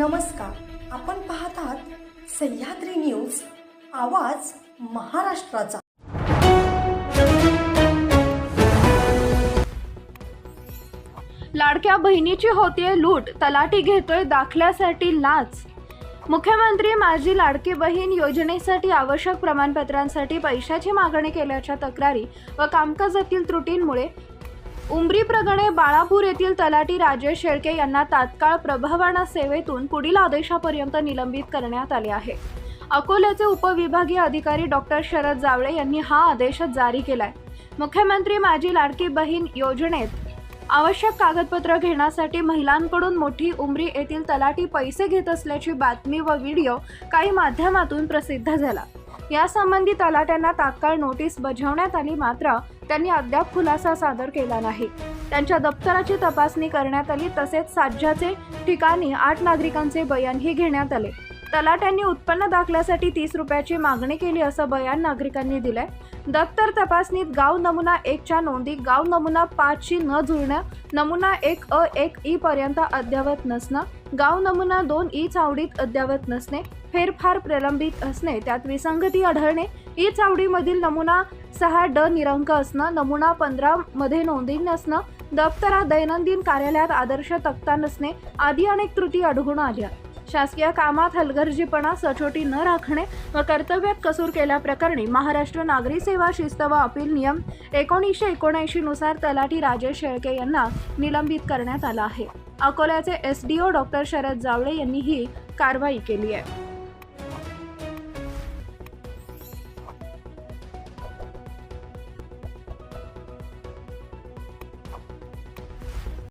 नमस्कार. आपण पाहत आहात सह्याद्री न्यूज आवाज महाराष्ट्राचा. लाडक्या बहिणीची होतीये लूट तलाठी घेतोय दाखल्यासाठी लाच. मुख्यमंत्री माझी लाडकी बहीण योजनेसाठी आवश्यक प्रमाणपत्रांसाठी पैशाची मागणी केल्याच्या तक्रारी व कामकाजातील त्रुटींमुळे उमरी प्रगणे बाळापूर येथील तलाठी राजेश शेळके यांना तात्काळ प्रभावाना सेवेतून पुढील आदेशापर्यंत निलंबित करण्यात आले आहे. अकोल्याचे उपविभागीय अधिकारी डॉक्टर शरद जावळे यांनी हा आदेश जारी केलाय. मुख्यमंत्री माझी लाडकी बहीण योजनेत आवश्यक कागदपत्र घेण्यासाठी महिलांकडून मोठी उमरी येथील तलाठी पैसे घेत असल्याची बातमी व व्हिडिओ काही माध्यमातून प्रसिद्ध झाला. यासंबंधी तलाट्यांना तात्काळ नोटीस बजावण्यात आली मात्र त्यांनी अद्याप खुलासा सादर केला नाही. त्यांच्या दप्तराची तपासणी करण्यात आली तसेच साज्याचे ठिकाणी आठ नागरिकांचे बयानही घेण्यात आले. तलाट्यांनी उत्पन्न दाखल्यासाठी तीस रुपयाची मागणी केली असं बयान नागरिकांनी दिलंय. दप्तर तपासणीत गाव नमुना एकच्या नोंदी गाव नमुना पाचची न जुळणं नमुना एक अ एक ई पर्यंत अद्ययावत नसणं गाव नमुना दोन ई चावडीत अद्ययावत नसणे फेरफार प्रलंबित असणे त्यात विसंगती आढळणे ई चावडीमधील नमुना सहा ड निरंक असणं नमुना पंधरा मध्ये नोंदी नसणं दप्तरात दैनंदिन कार्यालयात आदर्श तक्ता नसणे आदी अनेक त्रुटी आढळून आल्या. शासकीय कामात हलगर्जीपणा सचोटी न राखणे व कर्तव्यात कसूर केल्याप्रकरणी महाराष्ट्र नागरी सेवा शिस्त व अपील नियम एकोणीसशे एकोणऐंशी नुसार तलाठी राजेश शेळके यांना निलंबित करण्यात आलं आहे. अकोल्याचे S D O doctor Sharad Jawale यांनी ही कारवाई केली आहे.